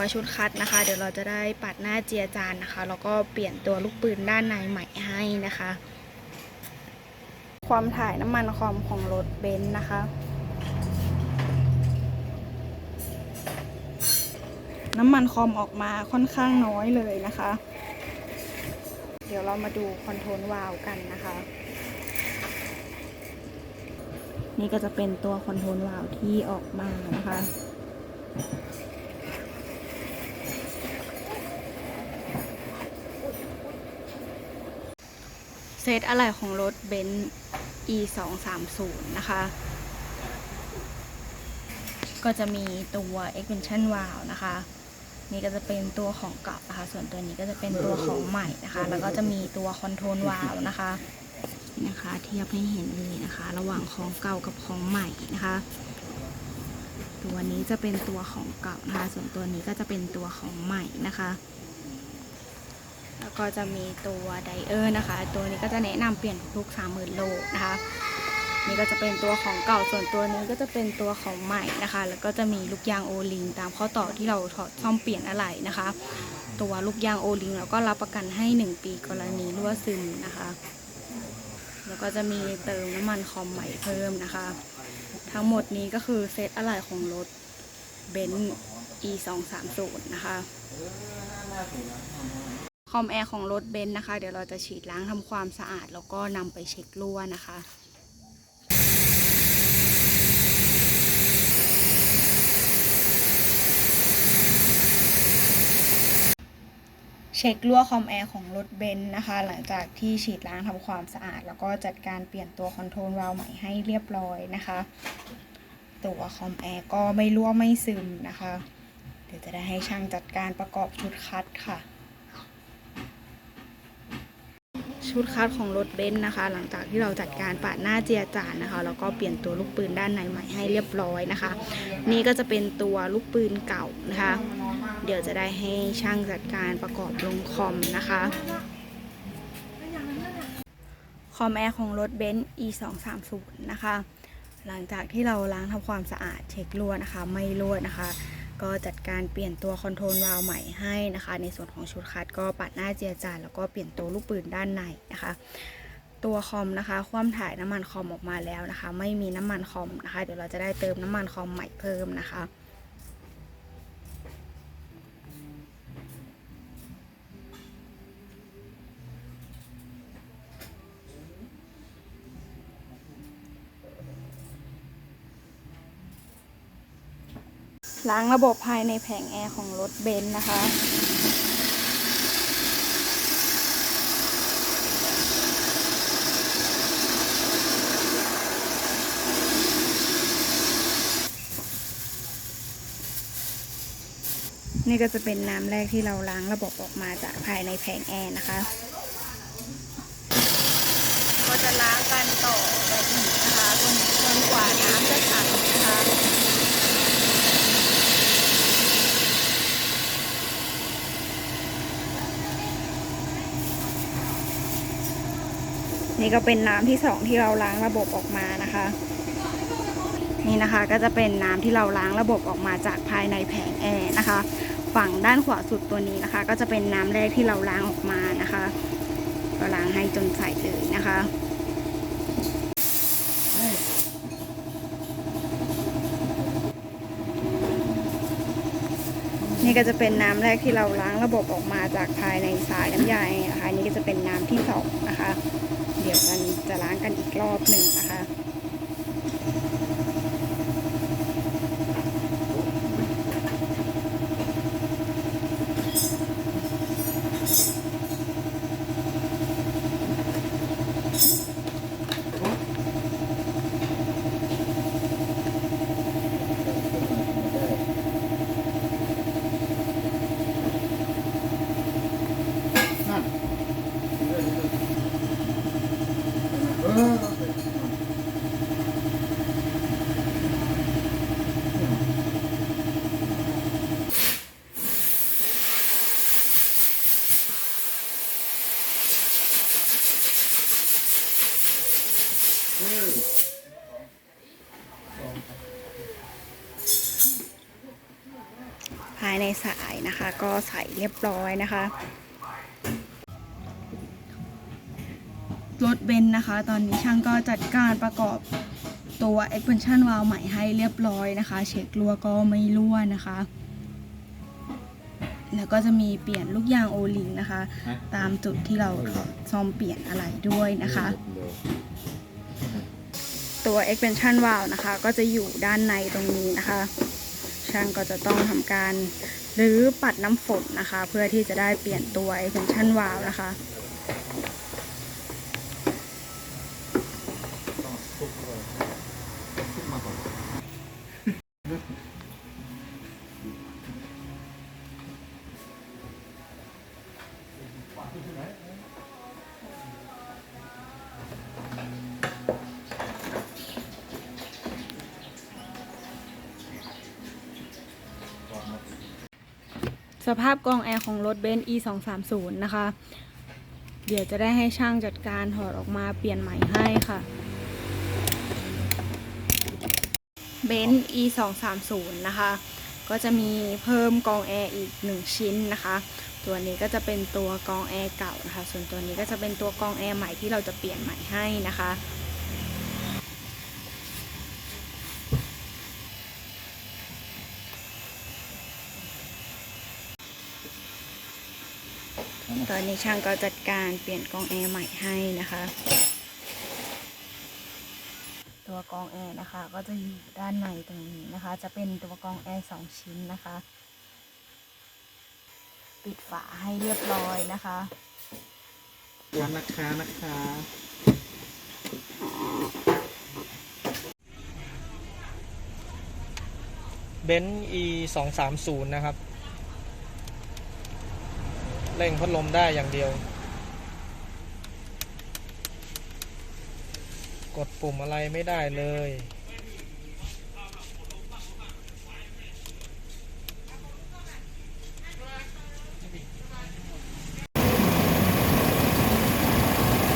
ตัวชุดคัดนะคะ เดี๋ยวเราจะได้ปัดหน้าเจียจานนะคะ แล้วก็เปลี่ยนตัวลูกปืนด้านในใหม่ให้นะคะ ความถ่ายน้ำมันคอมของรถเบนซ์นะคะ น้ำมันคอมออกมาค่อนข้างน้อยเลยนะคะ เดี๋ยวเรามาดูคอนโทรลวาล์วกันนะคะนี่ก็จะเป็นตัวคอนโทรลวาล์วที่ออกมานะคะ เซตอะไรของรถเบนซ์ e 2 3 0นะคะ ก็จะมีตัว extension valve นะคะ นี่ก็จะเป็นตัวของเก่านะคะ ส่วนตัวนี้ก็จะเป็นตัวของใหม่นะคะ แล้วก็จะมีตัวคอนโทรลวาล์นะคะนะคะ เทียบให้เห็นเลยนะคะ ระหว่างของเก่ากับของใหม่นะคะ ตัวนี้จะเป็นตัวของเก่านะคะ ส่วนตัวนี้ก็จะเป็นตัวของใหม่นะคะ ก็จะมีตัวไดเออร์นะคะ ตัวนี้ก็จะแนะนำเปลี่ยนทุกๆ30,000 โลนะคะ นี่ก็จะเป็นตัวของเก่าส่วนตัวนี้ก็จะเป็นตัวของใหม่นะคะ แล้วก็จะมีลูกยางโอลิงตามข้อต่อที่เราถอดซ่อมเปลี่ยนอะไรนะคะ ตัวลูกยางโอลิงเราก็รับประกันให้ 1 ปีกรณีรั่วซึมนะคะ แล้วก็จะมีเติมน้ำมันคอมใหม่เพิ่มนะคะ ทั้งหมดนี้ก็คือเซตอะไหล่ของรถเบนซ์ e 2 3 0นะคะ คอมแอร์ของรถเบนซ์นะคะ เดี๋ยวเราจะฉีดล้างทำความสะอาด แล้วก็นำไปเช็ครั่วนะคะเช็ครั่วคอมแอร์ของรถเบนซ์นะคะ หลังจากที่ฉีดล้างทำความสะอาด แล้วก็จัดการเปลี่ยนตัวคอนโทรลวาล์วใหม่ให้เรียบร้อยนะคะ ตัวคอมแอร์ก็ไม่รั่วไม่ซึมนะคะ เดี๋ยวจะได้ให้ช่างจัดการประกอบชุดคัดค่ะ ชุดคัดของรถเบนซ์นะคะ หลังจากที่เราจัดการปาดหน้าเจียจานนะคะ แล้วก็เปลี่ยนตัวลูกปืนด้านในใหม่ให้เรียบร้อยนะคะ นี่ก็จะเป็นตัวลูกปืนเก่านะคะ เดี๋ยวจะได้ให้ช่างจัดการประกอบลงคอมนะคะคอมแอร์ของรถเบนซ์ e 2 3 0นะคะ หลังจากที่เราล้างทำความสะอาดเช็ครั่วนะคะ ไม่รั่วนะคะ ก็จัดการเปลี่ยนตัวคอนโทรลวาล์วใหม่ให้นะคะ ในส่วนของชุดคัดก็ปัดหน้าเจียจานแล้วก็เปลี่ยนตัวลูกปืนด้านในนะคะ ตัวคอมนะคะ คว่ำถ่ายน้ำมันคอมออกมาแล้วนะคะ ไม่มีน้ำมันคอมนะคะ เดี๋ยวเราจะได้เติมน้ำมันคอมใหม่เพิ่มนะคะ ล้างระบบภายในแผงแอร์ของรถเบนซ์นะคะ นี่ก็จะเป็นน้ำแรกที่เราล้างระบบออกมาจากภายในแผงแอร์นะคะ ก็จะล้างกันต่อแบบนี้นะคะจนกว่าน้ำจะใสนะคะ นี่ก็เป็นน้ำที่สองที่เราล้างระบบออกมานะคะ นี่นะคะก็จะเป็นน้ำที่เราล้างระบบออกมาจากภายในแผงแอร์นะคะ ฝั่งด้านขวาสุดตัวนี้นะคะ ก็จะเป็นน้ำแรกที่เราล้างออกมานะคะ ก็ล้างให้จนใสเลยนะคะ นี่ก็จะเป็นน้ำแรกที่เราล้างระบบออกมาจากภายในสายน้ำยานะคะนี่ก็จะเป็นน้ำที่สองนะคะ เดี๋ยวมันจะล้างกันอีกรอบหนึ่งนะคะ สายนะคะ ก็ใส่เรียบร้อยนะคะ รถเบนนะคะ ตอนนี้ช่างก็จัดการประกอบตัว expansion valve ใหม่ให้เรียบร้อยนะคะ เช็ครั่วก็ไม่รั่วนะคะ แล้วก็จะมีเปลี่ยนลูกยางโอลิงนะคะ ตามจุดที่เราซ่อมเปลี่ยนอะไรด้วยนะคะ ตัว expansion valve นะคะ ก็จะอยู่ด้านในตรงนี้นะคะ ช่างก็จะต้องทำการ หรือปัดน้ำฝนนะคะ เพื่อที่จะได้เปลี่ยนตัวเป็นชั้นวาลนะคะ สภาพกองแอร์ของรถเบนซ์ e 2 3 0นะคะ เดี๋ยวจะได้ให้ช่างจัดการถอดออกมาเปลี่ยนใหม่ให้ค่ะเบนซ์ e 2 3 0นะคะ ก็จะมีเพิ่มกองแอร์อีก 1 ชิ้นนะคะ ตัวนี้ก็จะเป็นตัวกองแอร์เก่านะคะ ส่วนตัวนี้ก็จะเป็นตัวกองแอร์ใหม่ที่เราจะเปลี่ยนใหม่ให้นะคะ ตอนนี้ช่างก็จัดการเปลี่ยนกรองแอร์ใหม่ให้นะคะ ตัวกรองแอร์นะคะก็จะอยู่ด้านในตรงนี้นะคะ จะเป็นตัวกรองแอร์สองชิ้นนะคะ ปิดฝาให้เรียบร้อยนะคะวันนะคะนะคะเบนซ์ e สองสามศูนย์นะครับ เร่งพัดลมได้อย่างเดียว กดปุ่มอะไรไม่ได้เลย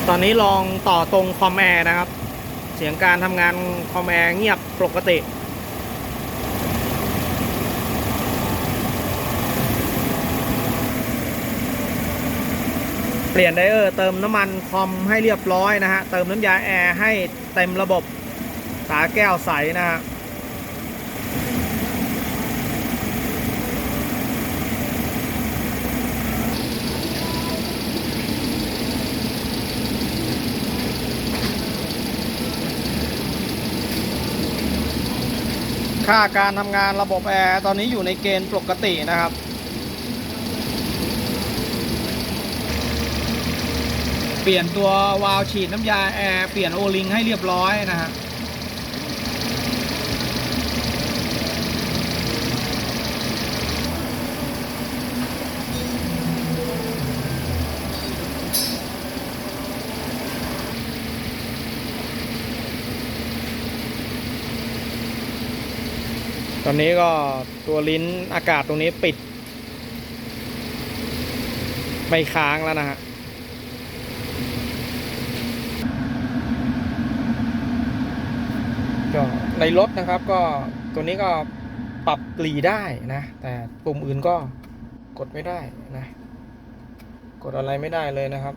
ตอนนี้ลองต่อตรงคอมแอร์นะครับ เสียงการทำงานคอมแอร์เงียบปกติ เปลี่ยนไดเออร์เติมน้ำมันคอมให้เรียบร้อยนะฮะ เติมน้ำยาแอร์ให้เต็มระบบฝาแก้วใสนะฮะค่าการทำงานระบบแอร์ตอนนี้อยู่ในเกณฑ์ปกตินะครับ เปลี่ยนตัววาล์วฉีดน้ำยาแอร์เปลี่ยนโอลิงให้เรียบร้อยนะฮะตอนนี้ก็ตัวลิ้นอากาศตรงนี้ปิด ไม่ค้างแล้วนะฮะ ก็ ในรถนะครับก็ตัวนี้ก็ปรับกลีได้นะ แต่ปุ่มอื่นก็กดไม่ได้นะ กดอะไรไม่ได้เลยนะครับ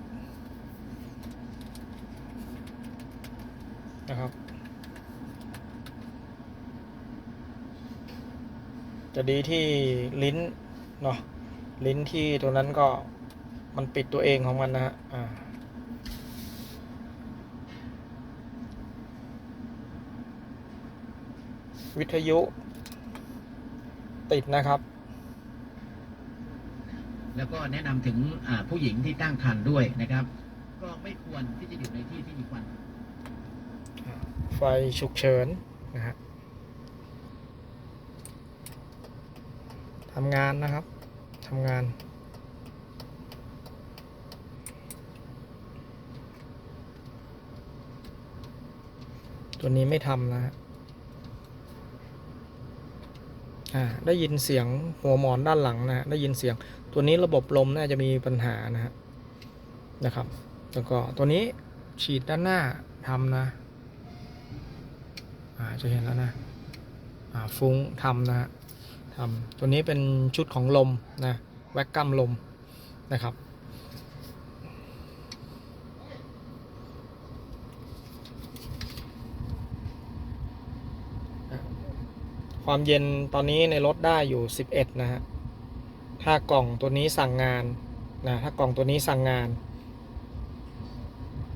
นะครับ จะดีที่ลิ้นเนาะลิ้นที่ตัวนั้นก็มันปิดตัวเองของมันนะฮะอ่า วิทยุติดนะครับ แล้วก็แนะนำถึงอ่าผู้หญิงที่ตั้งครรภ์ด้วยนะครับ ก็ไม่ควรที่จะอยู่ในที่ที่มีควันไฟฉุกเฉินนะฮะทำงานนะครับทำงานตัวนี้ไม่ทำนะฮะ อ่าได้ยินเสียงหัวหมอนด้านหลังนะฮะได้ยินเสียงตัวนี้ระบบลมน่าจะมีปัญหานะฮะนะครับแล้วก็ตัวนี้ฉีดด้านหน้าทำนะอ่าจะเห็นแล้วนะอ่าฟุ้งทำนะฮะทำตัวนี้เป็นชุดของลมนะแวกกัมลมนะครับ ความเย็นตอนนี้ในรถได้อยู่ 11 นะฮะ ถ้ากล่องตัวนี้สั่งงานนะถ้ากล่องตัวนี้สั่งงาน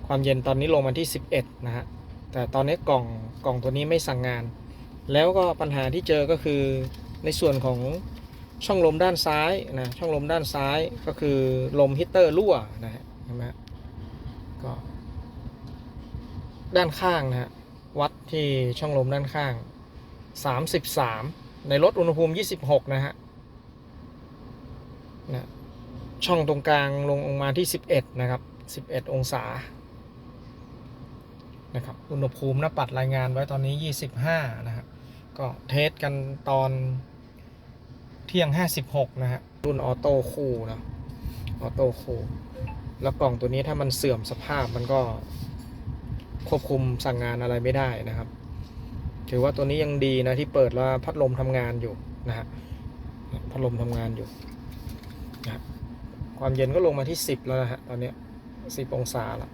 ความเย็นตอนนี้ลงมาที่ 11 นะฮะ แต่ตอนนี้กล่องกล่องตัวนี้ไม่สั่งงาน แล้วก็ปัญหาที่เจอก็คือในส่วนของช่องลมด้านซ้ายนะช่องลมด้านซ้ายก็คือลมฮีตเตอร์รั่วนะฮะเห็นไหมก็ด้านข้างนะฮะวัดที่ช่องลมด้านข้าง 33 ในรถอุณหภูมิ 26 นะฮะนะช่องตรงกลางลงมาที่ 11 นะครับ 11 องศานะครับอุณหภูมิหน้าปัดรายงานไว้ตอนนี้ 25 นะฮะก็เทสกันตอนเที่ยง 56 นะฮะรุ่นออโต้คู่นะออโต้คู่แล้วกล่องตัวนี้ถ้ามันเสื่อมสภาพมันก็ควบคุมสั่งงานอะไรไม่ได้นะครับ ถือว่าตัวนี้ยังดีนะที่เปิดแล้วพัดลมทำงานอยู่นะฮะพัดลมทำงานอยู่นะฮะความเย็นก็ลงมาที่10แล้วนะฮะตอนเนี้ย10องศาละ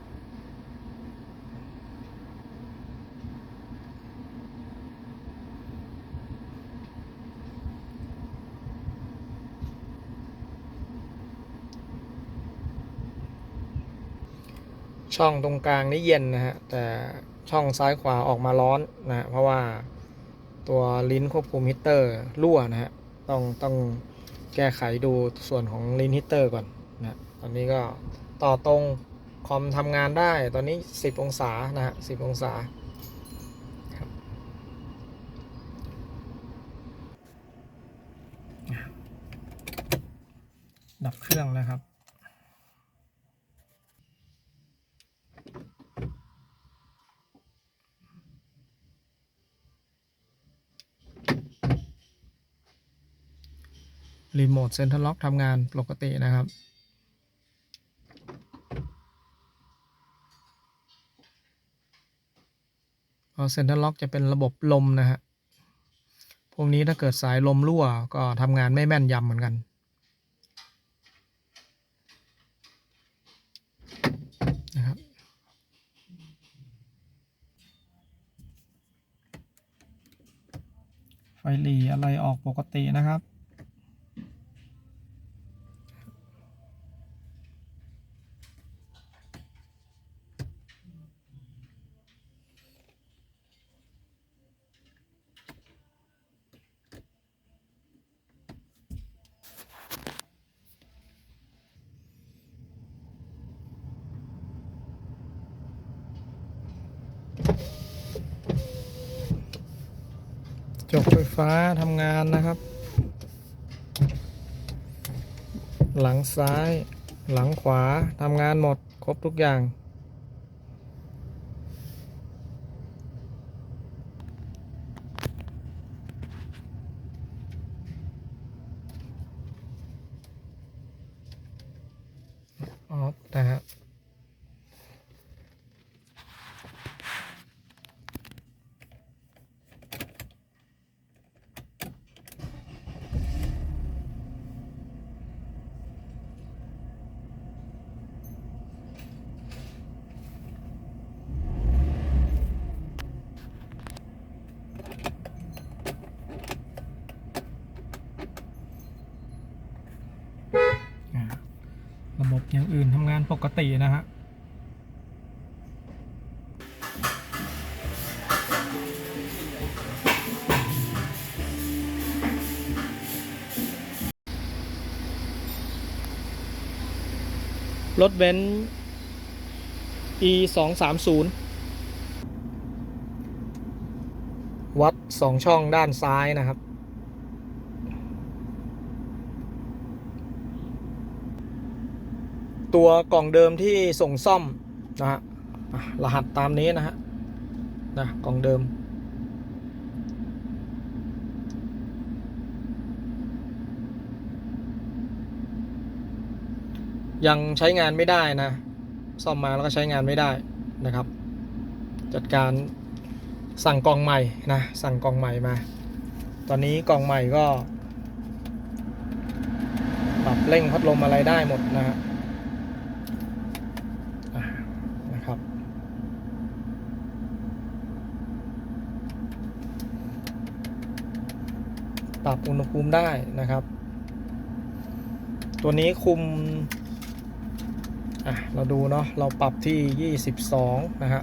ช่องตรงกลางนี่เย็นนะฮะแต่ ช่องซ้ายขวาออกมาร้อนนะเพราะว่าตัวลิ้นควบคุมฮีตเตอร์รั่วนะฮะต้องต้องแก้ไขดูส่วนของลิ้นฮีตเตอร์ก่อนนะตอนนี้ก็ต่อตรงคอมทำงานได้ตอนนี้ 10 องศานะฮะ10 องศาดับเครื่องนะครับ รีโมทเซ็นทรัลล็อกทำงานปกตินะครับ พอเซ็นทรัลล็อกจะเป็นระบบลมนะฮะ พวกนี้ถ้าเกิดสายลมรั่วก็ทำงานไม่แม่นยำเหมือนกันนะครับไฟหลีอะไรออกปกตินะครับ จบไฟ้าทำงานนะครับ หลังซ้าย หลังขวาทำงานหมด ครบทุกอย่าง รถเบนซ์ e สองสามศูนย์วัดสองช่องด้านซ้ายนะครับ ตัวกล่องเดิมที่ส่งซ่อมนะฮะอะรหัสตามนี้นะฮะนะกล่องเดิม ยังใช้งานไม่ได้นะ ซ่อมมาแล้วก็ใช้งานไม่ได้นะครับ จัดการสั่งกล่องใหม่นะ สั่งกล่องใหม่มา ตอนนี้กล่องใหม่ก็ปรับเร่งพัดลมอะไรได้หมดนะฮะนะครับ ปรับอุณหภูมิได้นะครับ ตัวนี้คุม อะเราดูเนาะเราปรับที่ 22 นะฮะ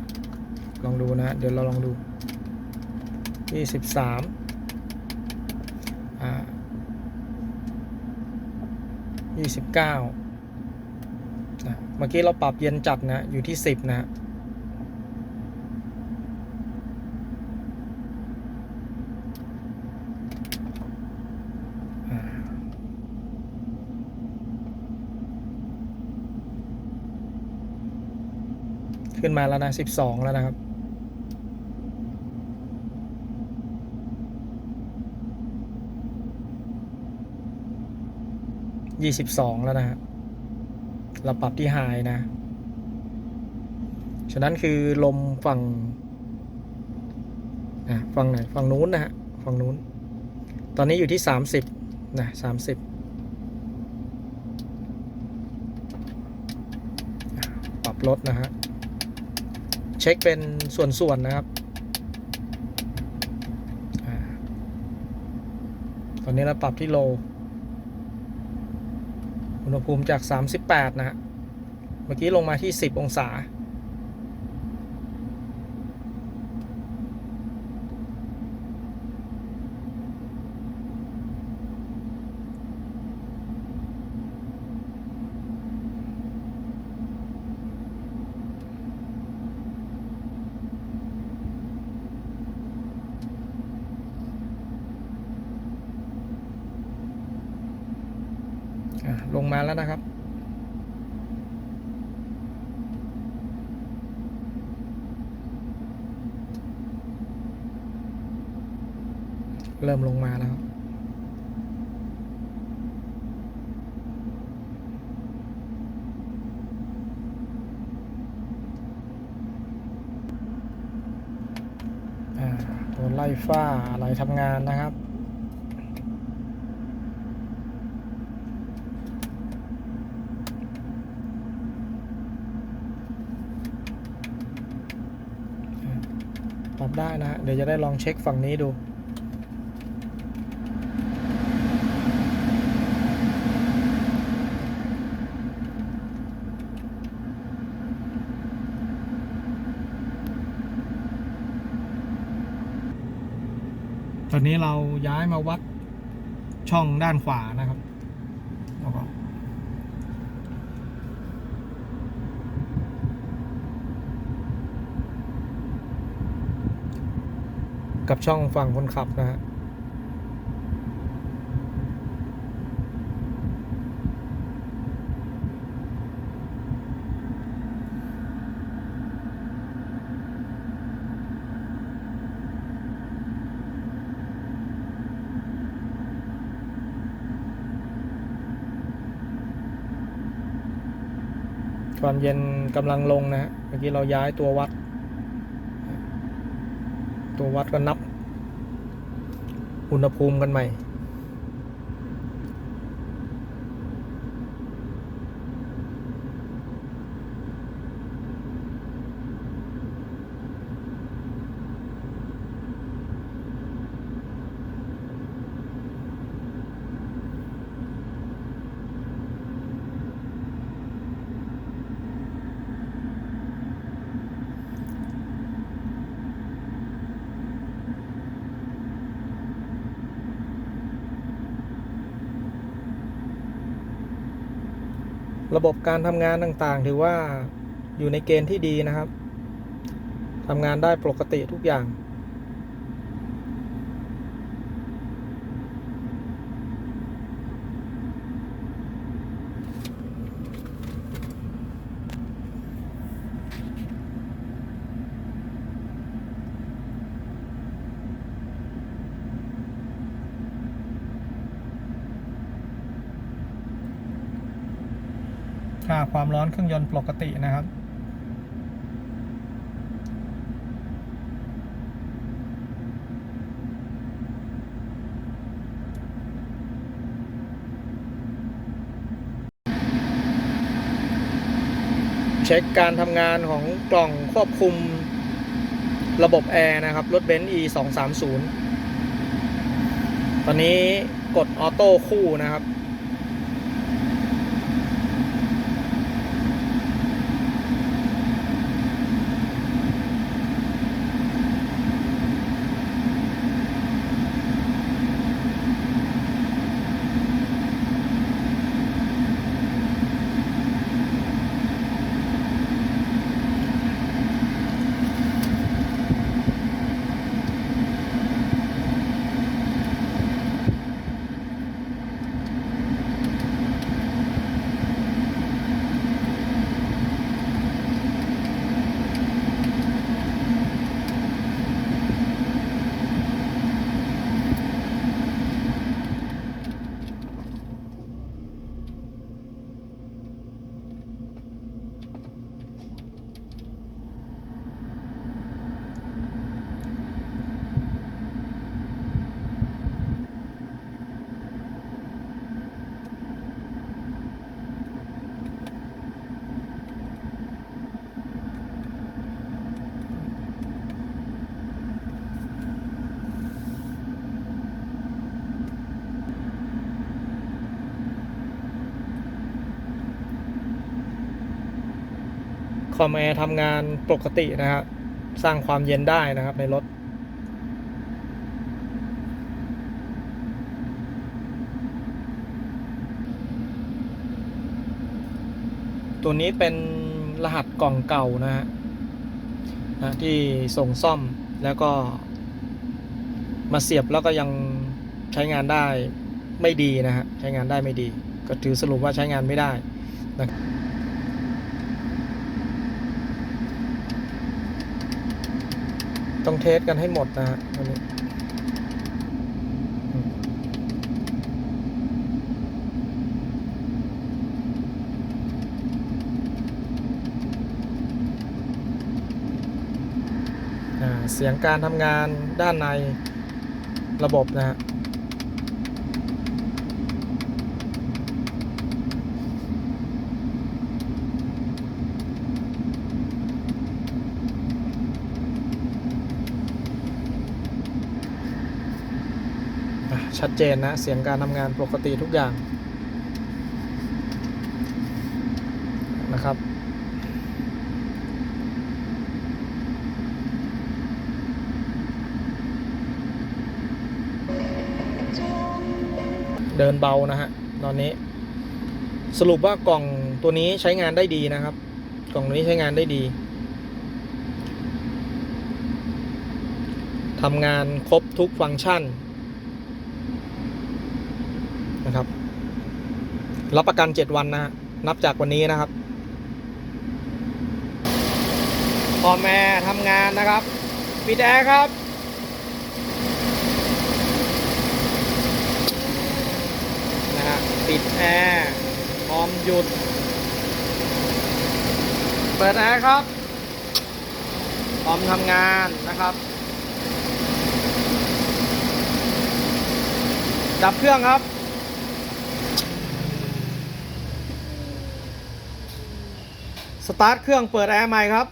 ลองดูนะ เดี๋ยวเราลองดู 23 อ่า 29 นะ เมื่อกี้เราปรับเย็นจัดนะ อยู่ที่ 10 นะ ขึ้นมาแล้วนะ12แล้วนะครับ22แล้วนะฮะเราปรับที่ไฮนะ ฉะนั้นคือลมฝั่งอะฝั่งไหนฝั่งนู้นนะฮะฝั่งนู้น ตอนนี้อยู่ที่30นะ30อะปรับลดนะฮะ เช็คเป็นส่วนๆนะครับ ตอนนี้เราปรับที่โล อุณหภูมิจาก 38 นะฮะ เมื่อกี้ลงมาที่ 10 องศา อะ ลงมาแล้วนะครับ เริ่มลงมาแล้วอ่าตัวไล่ฝ้าอะไรทำงานนะครับ ปรับได้นะฮะเดี๋ยวจะได้ลองเช็คฝั่งนี้ดูตอนนี้เราย้ายมาวัดช่องด้านขวานะครับแล้วก็ กับช่องฝั่งคนขับนะฮะความเย็นกำลังลงนะฮะเมื่อกี้เราย้ายตัววัด ตัววัดก็นับ อุณหภูมิกันใหม่ ระบบการทำงานต่างๆ ถือว่าอยู่ในเกณฑ์ที่ดีนะครับทำงานได้ปกติทุกอย่าง ความร้อนเครื่องยนต์ปกตินะครับ เช็คการทำงานของกล่องควบคุมระบบแอร์นะครับ รถเบนซ์ e 2 3 0ตอนนี้กดออโต้คู่นะครับ อมแอร์ทำงานปกตินะครับสร้างความเย็นได้นะครับในรถ ตัวนี้เป็นรหัสกล่องเก่านะฮะนะที่ส่งซ่อมแล้วก็ มาเสียบแล้วก็ยังใช้งานได้ไม่ดีนะฮะใช้งานได้ไม่ดี ก็ถือสรุปว่าใช้งานไม่ได้นะ ต้องเทสกันให้หมดนะฮะวันนี้เสียงการทำงานด้านในระบบนะฮะ อะ ชัดเจนนะ เสียงการทำงานปกติทุกอย่างนะครับ เดินเบานะฮะ ตอนนี้ สรุปว่ากล่องตัวนี้ใช้งานได้ดีนะครับ กล่องนี้ใช้งานได้ดีทำงานครบทุกฟังก์ชัน นะครับ รับประกัน7วันนะฮะนับจากวันนี้นะครับพอแม่ทำงานนะครับปิดแอร์ครับ นะฮะปิดแอร์พร้อมหยุด เปิดแอร์ครับพร้อมทำงานนะครับ ดับเครื่องครับ สตาร์ทเครื่องเปิดแอร์ใหม่ครับ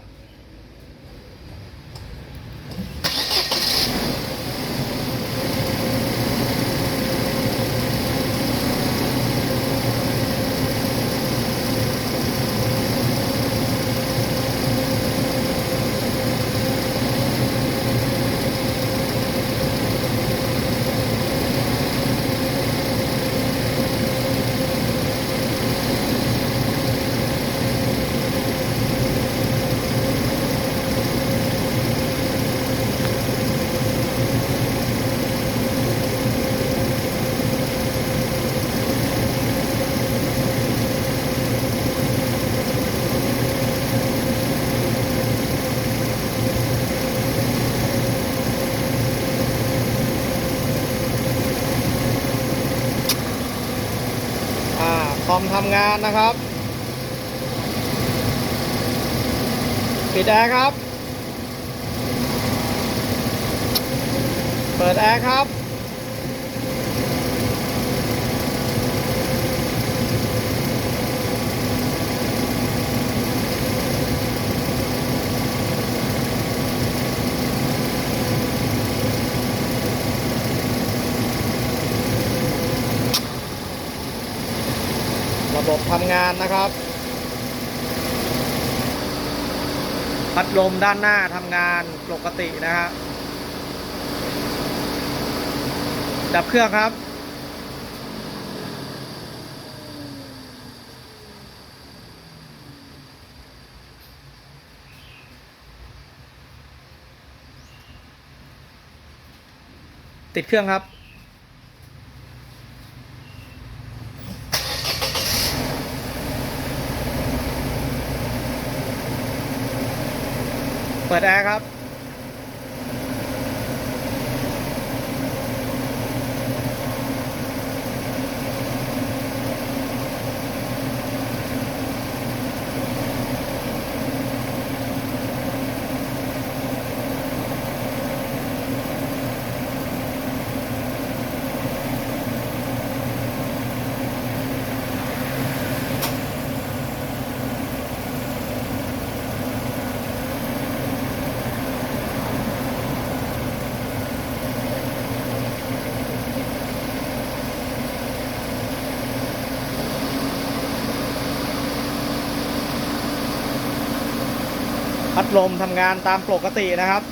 งานนะครับ ปิดแอร์ครับ เปิดแอร์ครับ ทำ งานนะครับ พัดลมด้านหน้าทำงานปกตินะฮะดับเครื่องครับ ติดเครื่องครับ เปิดแอร์ครับ ลมทำงานตามปกตินะครับ